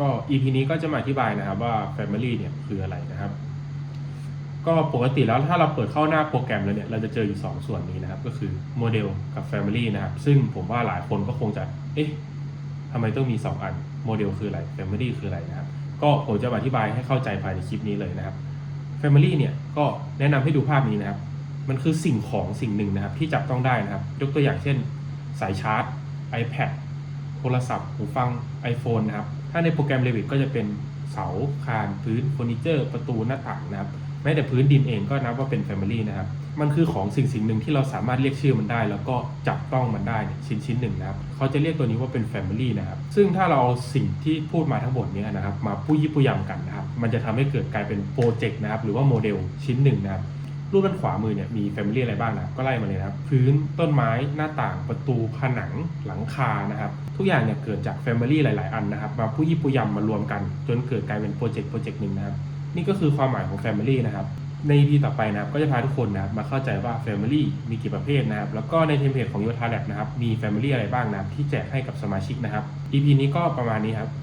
ก็ EP นี้ก็จะมาอธิบายนะครับว่า Family เนี่ยคืออะไรนะครับ ก็ปกติแล้วถ้าเราเปิดเข้าหน้าโปรแกรมแล้วเนี่ยเราจะเจออยู่ 2 ส่วนนี้นะครับ ก็คือโมเดลกับ Family นะครับ ซึ่งผมว่าหลายคนก็คงจะ เอ๊ะทำไมต้องมี 2 อันโมเดลคืออะไร Family คืออะไรนะครับ ก็ผมจะอธิบายให้เข้าใจภายในคลิปนี้เลยนะครับ Family เนี่ยก็แนะนำให้ดูภาพนี้นะครับ มันคือสิ่งของสิ่งหนึ่งนะครับที่จับต้องได้นะครับ ยกตัวอย่างเช่น สายชาร์จ iPad โทรศัพท์หูฟัง iPhone นะครับ ถ้าในโปรแกรม Revit ก็จะเป็นเสาคานพื้นเฟอร์นิเจอร์ประตูหน้าต่างนะครับแม้แต่พื้นดินเองก็นับว่าเป็น Family นะครับ มันคือของสิ่งสิ่งหนึ่งที่เราสามารถเรียกชื่อมันได้ แล้วก็จับต้องมันได้เนี่ยชิ้นชิ้นหนึ่งนะครับ เขาจะเรียกตัวนี้ว่าเป็น Family นะครับ ซึ่งถ้าเราเอาสิ่งที่พูดมาทั้งหมดนี้นะครับ มาพูดยิบพูยำกันนะครับ มันจะทำให้เกิดกลายเป็นโปรเจกต์นะครับ หรือว่าโมเดลชิ้นหนึ่งนะครับ รูปด้านขวามือเนี่ยมี Family อะไรบ้างนะก็ไล่มาเลยนะครับ พื้นต้นไม้หน้าต่างประตูผนังหลังคานะครับทุกอย่างเนี่ยเกิดจาก Family หลาย ๆ อันนะครับมาผู้ยิบผู้ยำมารวมกัน จนเกิดกลายเป็นโปรเจกต์โปรเจกต์หนึ่งนะครับนี่ก็คือความหมายของ Family นะครับใน EP ต่อไปนะครับก็จะพาทุกคนนะครับมาเข้าใจว่า Family มีกี่ประเภทนะครับ แล้วก็ในเทมเพลตของ y o t a Lab นะครับมี Family อะไรบ้างนะครับที่แจกให้กับสมาชิกนะครับ EP นี้ก็ประมาณนี้ครับ